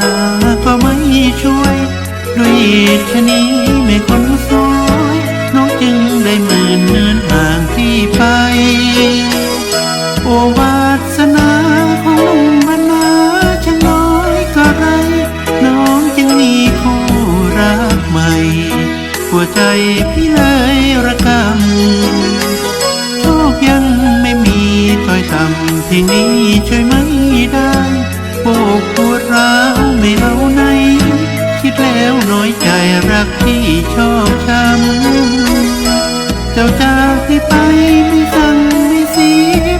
นาก็ไม่ช่วย ด้วยเหตุชะนี้ไม่คนสวยน้องจึงได้หมื่นเนินห่างที่ไป โอวาสนาของลุงบรรณาช่างน้อยก็ไร น้องจึงมีคู่รักใหม่ หัวใจพี่เลยระกำโชคยังไม่มีต้อยต่ำที่นี้ช่วยไม่ได้ โบกปวดร้าวไม่เอาไหน คิดแล้วน้อยใจรักที่ชอบช้ำเจ้าจากพี่ไปไม่สั่งไม่สี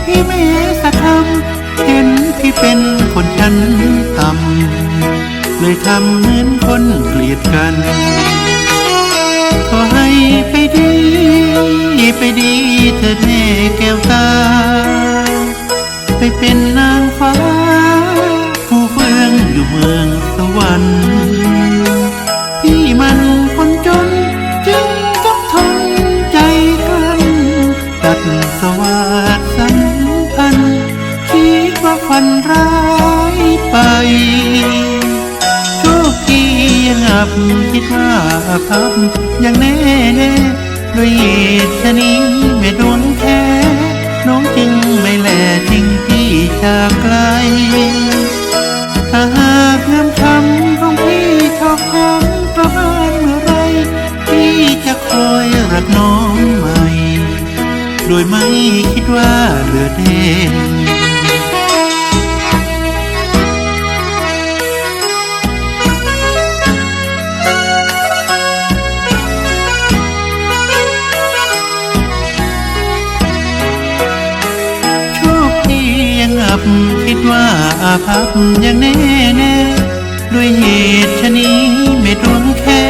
พี่ไม่สักคำเห็นพี่เป็นคนชั้นต่ำเลยทำเหมือนคนเกลียดกัน ขอให้ไปดีไปดีเถิดแม่แก้วตา ไปเป็นนางับคิดว่าพับอย่างแน่แน่ด้วยเหตุชะนี้ไม่ดวงแค่น้องจึงไม่แลทิ้งพี่จากไกลถ้าหากนำคำของพี่ชอบคำกลับบ้านเมื่อไรพี่จะคอยรักน้องใหม่ โดยไม่คิดว่าเหลือเด่น คิดว่าอาภัพยังแน่แน่ด้วยเหตุชะนี้ไม่ดวงแค่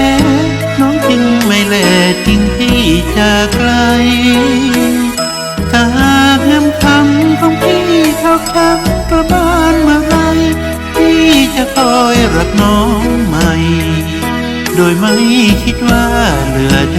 น้องจึงไม่แลทิ้งพี่จากไกลถ้าหากนำคำของพี่ชอบช้ำกระบานเมื่อไรพี่จะคอยรักน้องใหม่ โดยไม่คิดว่าเหลือแน